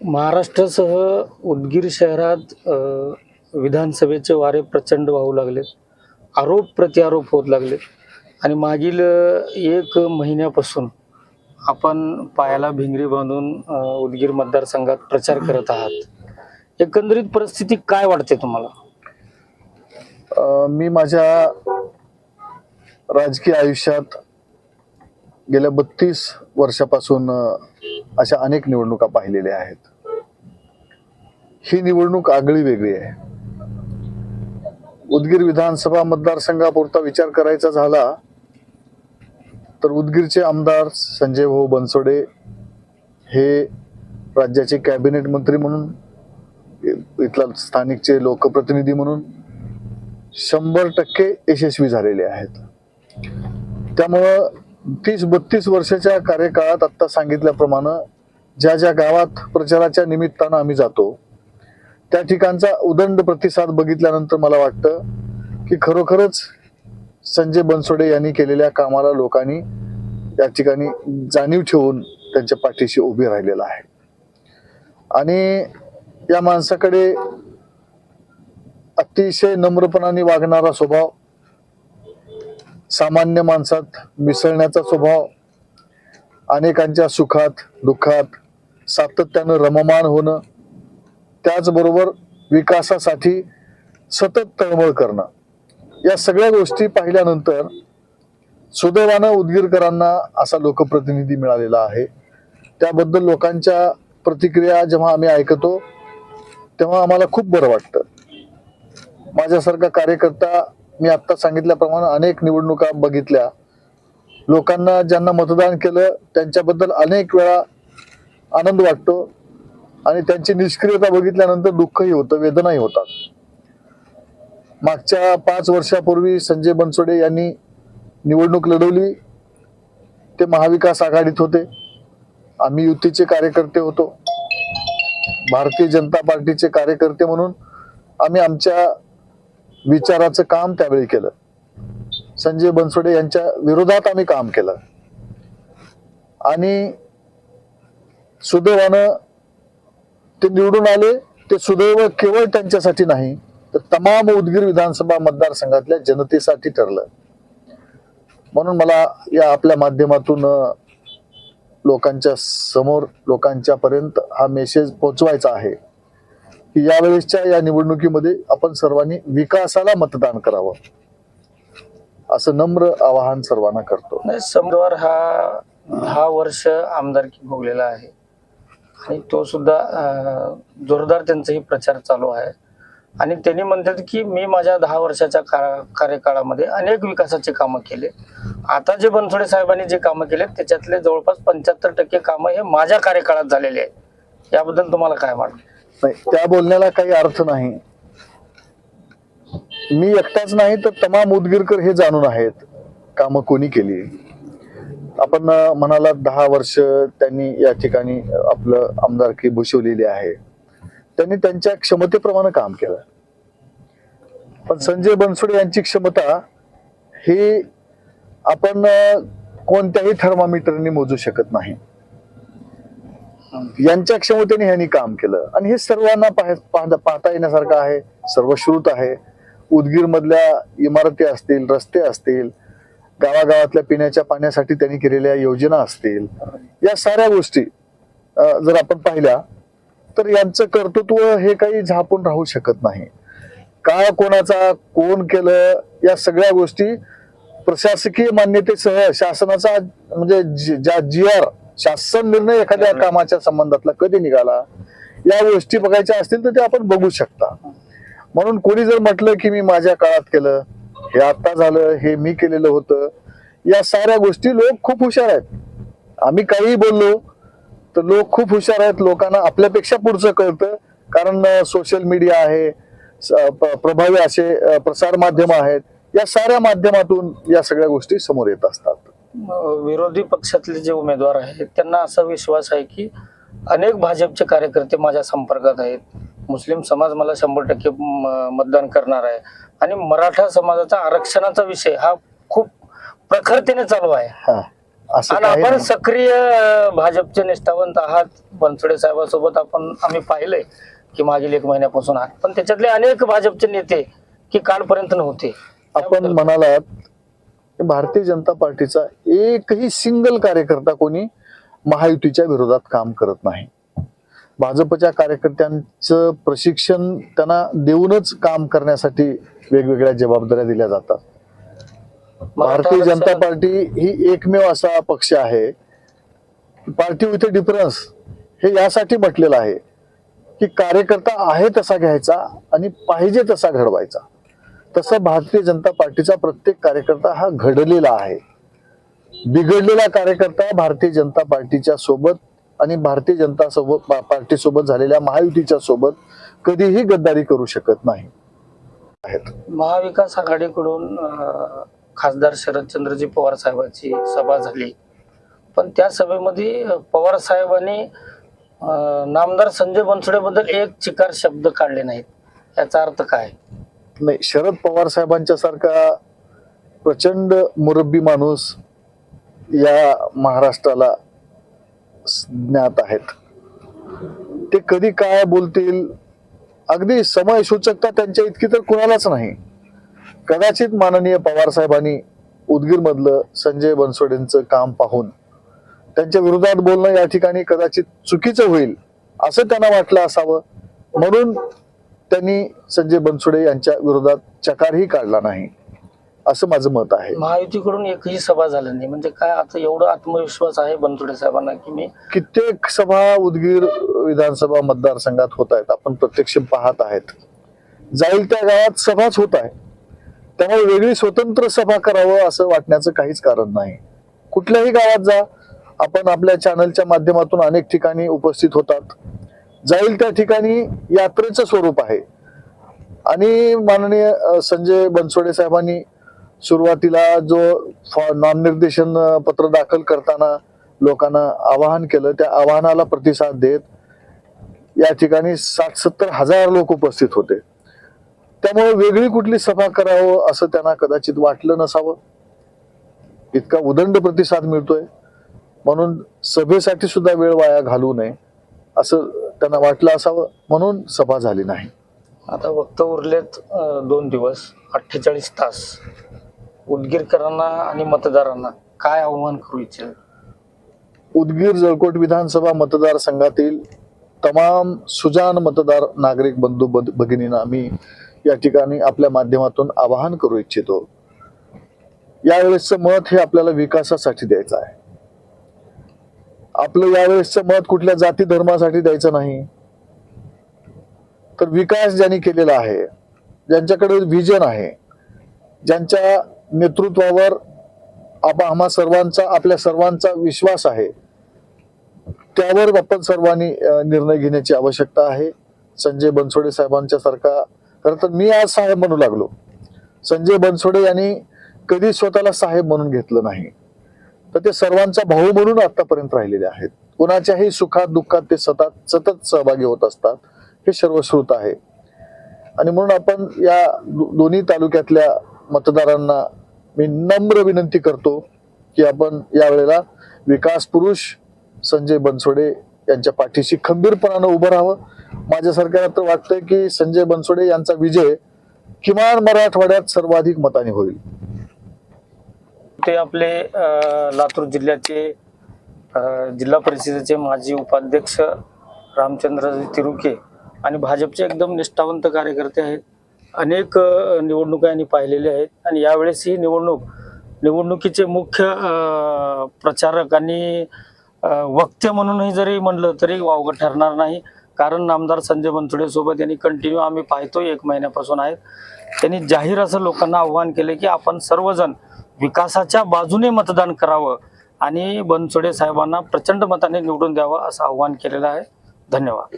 महाराष्ट्रासह उदगीर शहरात विधानसभेचे वारे प्रचंड वाहू लागले. आरोप प्रत्यारोप होत लागले. आणि मागील एक महिन्यापासून आपण पायाला भिंगरी बांधून उदगीर मतदारसंघात प्रचार करत आहात. एकंदरीत परिस्थिती काय वाटते तुम्हाला? मी माझ्या राजकीय आयुष्यात गेल्या बत्तीस वर्षापासून अशा अनेक निवडणुका पाहिलेल्या आहेत. ही निवडणूक आगळी वेगळी आहे. उदगीर विधानसभा मतदारसंघापुरता विचार करायचा झाला तर उदगीरचे आमदार संजय भाऊ बनसोडे हे राज्याचे कॅबिनेट मंत्री म्हणून इथला स्थानिकचे लोकप्रतिनिधी म्हणून शंभर टक्के यशस्वी झालेले आहेत. त्यामुळं तीस बत्तीस वर्षाच्या कार्यकाळात आत्ता सांगितल्याप्रमाणे ज्या ज्या गावात प्रचाराच्या निमित्तानं आम्ही जातो त्या ठिकाणचा उदंड प्रतिसाद बघितल्यानंतर मला वाटतं की खरोखरच संजय बनसोडे यांनी केलेल्या कामाला लोकांनी या ठिकाणी जाणीव ठेवून त्यांच्या पाठीशी उभी राहिलेला आहे. आणि या माणसाकडे अतिशय नम्रपणाने वागणारा स्वभाव सामान्य माणसात मिसळण्याचा स्वभाव अनेकांच्या सुखात दुःखात सातत्यानं रममान होणं त्याचबरोबर विकासासाठी सतत तळमळ करणं. या सगळ्या गोष्टी पाहिल्यानंतर सुदैवानं उदगीरकरांना असा लोकप्रतिनिधी मिळालेला आहे. त्याबद्दल लोकांच्या प्रतिक्रिया जेव्हा आम्ही ऐकतो तेव्हा आम्हाला खूप बरं वाटतं. माझ्यासारखा कार्यकर्ता मी आत्ता सांगितल्याप्रमाणे अनेक निवडणुका बघितल्या. लोकांना ज्यांना मतदान केलं त्यांच्याबद्दल अनेक वेळा आनंद वाटतो आणि त्यांची निष्क्रियता बघितल्यानंतर दुःखही होतं वेदनाही होतात. मागच्या पाच वर्षापूर्वी संजय बनसोडे यांनी निवडणूक लढवली. ते महाविकास आघाडीत होते. आम्ही युतीचे कार्यकर्ते होतो. भारतीय जनता पार्टीचे कार्यकर्ते म्हणून आम्ही आमच्या विचाराचं काम त्यावेळी केलं. संजय बनसोडे यांच्या विरोधात आम्ही काम केलं. आणि सुदैवानं ते निवडून आले ते सुदैव केवळ त्यांच्यासाठी नाही तर तमाम उदगीर विधानसभा मतदारसंघातल्या जनतेसाठी ठरलं. म्हणून मला या आपल्या माध्यमातून लोकांच्या समोर लोकांच्या पर्यंत हा मेसेज पोहोचवायचा आहे. की यावेळेसच्या या निवडणुकीमध्ये आपण सर्वांनी विकासाला मतदान करावं. असं नम्र आवाहन सर्वांना करतो. नाही हा दहा वर्ष आमदारकी भोगलेला आहे. आणि तो सुद्धा जोरदार त्यांचाही प्रचार चालू आहे. आणि त्यांनी म्हणतात की मी माझ्या दहा वर्षाच्या का- कार्यकाळामध्ये अनेक विकासाचे कामं केले. आता जे बनसोडे साहेबांनी जे कामं केले त्याच्यातले जवळपास पंच्याहत्तर टक्के कामं हे माझ्या कार्यकाळात झालेले आहे याबद्दल तुम्हाला काय वाटतं? नाही त्या बोलण्याला काही अर्थ नाही. मी एकटाच नाही तर तमाम उदगीरकर हे जाणून आहेत कामं कोणी केली. आपण म्हणाला दहा वर्ष त्यांनी या ठिकाणी आपलं आमदारकी भूषवलेली आहे. त्यांनी त्यांच्या क्षमतेप्रमाणे काम केलं. पण संजय बनसोडे यांची क्षमता ही आपण कोणत्याही थर्मामीटरने मोजू शकत नाही. यांच्या क्षमतेने ह्यांनी काम केलं. आणि हे सर्वांना पाह- पाहता पाहता येण्यासारखं आहे. सर्वश्रुत आहे. उदगीर मधल्या इमारती असतील रस्ते असतील गावागावातल्या पिण्याच्या पाण्यासाठी त्यांनी केलेल्या योजना असतील या साऱ्या गोष्टी जर आपण पाहिल्या तर यांचं कर्तृत्व हे काही झापून राहू शकत नाही. काय कोणाचा कोण केलं या सगळ्या गोष्टी प्रशासकीय मान्यतेसह शासनाचा म्हणजे जी- ज्या जी आर शासन निर्णय एखाद्या कामाच्या संबंधातला कधी निघाला या गोष्टी बघायच्या असतील तर ते आपण बघू शकता. म्हणून कोणी जर म्हटलं की मी माझ्या काळात केलं हे आता झालं हे मी केलेलं होतं या साऱ्या गोष्टी लोक खूप हुशार आहेत. आम्ही काहीही बोललो तर लोक खूप हुशार आहेत लोकांना आपल्यापेक्षा पुढचं कळतं. कारण सोशल मीडिया आहे प्रभावी असे प्रसार माध्यम आहेत. या साऱ्या माध्यमातून या सगळ्या गोष्टी समोर येत असतात. विरोधी पक्षातले जे उमेदवार आहेत त्यांना असा विश्वास आहे की अनेक भाजपचे कार्यकर्ते माझ्या संपर्कात आहेत. मुस्लिम समाज मला शंभर टक्के मतदान करणार आहे. आणि मराठा समाजाचा आरक्षणाचा विषय हा खूप प्रखरतेने चालू आहे. हा आणि आपण. सक्रिय भाजपचे निष्ठावंत आहात. बनसोडे साहेबांसोबत आपण आम्ही पाहिलंय की मागील एक महिन्यापासून आहात. पण त्याच्यातले अनेक भाजपचे नेते की कालपर्यंत नव्हते. आपण म्हणालात भारतीय जनता पार्टीचा एकही सिंगल कार्यकर्ता कोणी महायुतीच्या विरोधात काम करत नाही. भाजपच्या कार्यकर्त्यांचं प्रशिक्षण त्यांना देऊनच काम करण्यासाठी वेगवेगळ्या जबाबदाऱ्या दिल्या जातात. भारतीय जनता पार्टी ही एकमेव असा पक्ष आहे. पार्टी विथ डिफरन्स हे यासाठी म्हटलेलं आहे की कार्यकर्ता आहे तसा घ्यायचा आणि पाहिजे तसा घडवायचा. तसं भारतीय जनता पार्टीचा प्रत्येक कार्यकर्ता हा घडलेला आहे. बिघडलेला कार्यकर्ता भारतीय जनता पार्टीच्या सोबत आणि भारतीय जनता सोबत पार्टी सोबत झालेल्या महायुतीच्या सोबत कधीही गद्दारी करू शकत नाही. आहेत. महाविकास आघाडीकडून खासदार शरदचंद्रजी पवार साहेबांची सभा झाली. पण त्या सभेमध्ये पवार साहेबांनी नामदार संजय बनसोडेबद्दल एक चिकार शब्द काढले नाहीत. याचा अर्थ काय? नाही शरद पवार साहेबांच्या सारखा प्रचंड मुरब्बी माणूस या महाराष्ट्राला ज्ञात आहेत. ते कधी काय बोलतील? अगदी समय सूचकता त्यांच्या इतकी तर कुणालाच नाही. कदाचित माननीय पवार साहेबांनी उदगीर मधलं संजय बनसोडेंचं काम पाहून त्यांच्या विरोधात बोलणं या ठिकाणी कदाचित चुकीचं होईल असं त्यांना वाटलं असावं. म्हणून त्यांनी संजय बनसोडे यांच्या विरोधात चकारही काढला नाही. असं माझं मत आहे. महायुतीकडून एकही सभा झाली नाही. म्हणजे काय आता एवढा आत्मविश्वास आहे बनसोडे साहेबांना की मी कित्येक सभा उदगीर विधानसभा मतदारसंघात होत आहेत. आपण प्रत्यक्ष पाहत आहेत. जाईल त्या गावात सभाच होत आहे. त्यामुळे वेगळी स्वतंत्र सभा करावं असं वाटण्याचं काहीच कारण नाही. कुठल्याही गावात जा. आपण आपल्या चॅनलच्या माध्यमातून अनेक ठिकाणी उपस्थित होतात. जाईल त्या ठिकाणी यात्रेचं स्वरूप आहे. आणि माननीय संजय बनसोडे साहेबांनी सुरुवातीला जो फॉ- नामनिर्देशन पत्र दाखल करताना लोकांना आवाहन केलं त्या आवाहनाला प्रतिसाद देत या ठिकाणी साठ सत्तर हजार लोक उपस्थित होते. त्यामुळे वेगळी कुठली सभा करावं असं त्यांना कदाचित वाटलं नसावं. इतका उदंड प्रतिसाद मिळतोय. म्हणून सभेसाठी सुद्धा वेळ वाया घालू नये असं त्यांना वाटलं असावं म्हणून सभा झाली नाही. आता फक्त उरलेत दोन दिवस अठ्ठेचाळीस तास. उदगीरकरांना आणि मतदारांना काय आव्हान करू इच्छित? उदगीर जळकोट विधानसभा मतदारसंघातील तमाम सुजान मतदार नागरिक बंधू भगिनींना मी या ठिकाणी आपल्या माध्यमातून आवाहन करू इच्छितो. यावेळेसचं मत हे आपल्याला विकासासाठी द्यायचं आहे. आपलं यावेळेसचं मत कुठल्या जाती धर्मासाठी द्यायचं नाही. तर विकास ज्यांनी केलेला आहे ज्यांच्याकडे व्हिजन आहे ज्यांच्या नेतृत्वावर आम्हा सर्वांचा आपल्या सर्वांचा विश्वास आहे त्यावर आपण सर्वांनी निर्णय घेण्याची आवश्यकता आहे. संजय बनसोडे साहेबांच्या सारखा खरं तर मी आज साहेब म्हणू लागलो. संजय बनसोडे यांनी कधी स्वतःला साहेब म्हणून घेतलं नाही. तर ते सर्वांचा भाऊ म्हणून आतापर्यंत राहिलेले आहेत. कुणाच्याही सुखात दुःखात ते सतत सतत सहभागी होत असतात. हे सर्वश्रुत आहे. आणि म्हणून आपण या दो- दोन्ही तालुक्यातल्या मतदारांना मी नम्र विनंती करतो की आपण यावेळेला विकास पुरुष संजय बनसोडे यांच्या पाठीशी खंबीरपणानं उभं राहावं. माझ्या तर वाटतंय की संजय बनसोडे यांचा विजय किमान मराठवाड्यात सर्वाधिक मताने होईल. ते आपले लातूर जिल्ह्याचे जिल्हा परिषदेचे माजी उपाध्यक्ष रामचंद्र तिरुके आणि भाजपचे एकदम निष्ठावंत कार्यकर्ते आहेत. अनेक निवडणुका यांनी पाहिलेल्या आहेत आणि यावेळेस ही निवडणूक निवडणुकीचे मुख्य प्रचारक आणि वक्ते म्हणूनही जरी म्हणलं तरी वावगं ठरणार नाही. कारण आमदार संजय बनसोडेसोबत यांनी कंटिन्यू आम्ही पाहतो एक महिन्यापासून आहेत. त्यांनी जाहीर असं लोकांना आव्हान केलं की आपण सर्वजण विकासाच्या बाजूने मतदान करावं आणि बनसोडे साहेबांना प्रचंड मताने निवडून द्यावं असं आव्हान केलेलं आहे. धन्यवाद.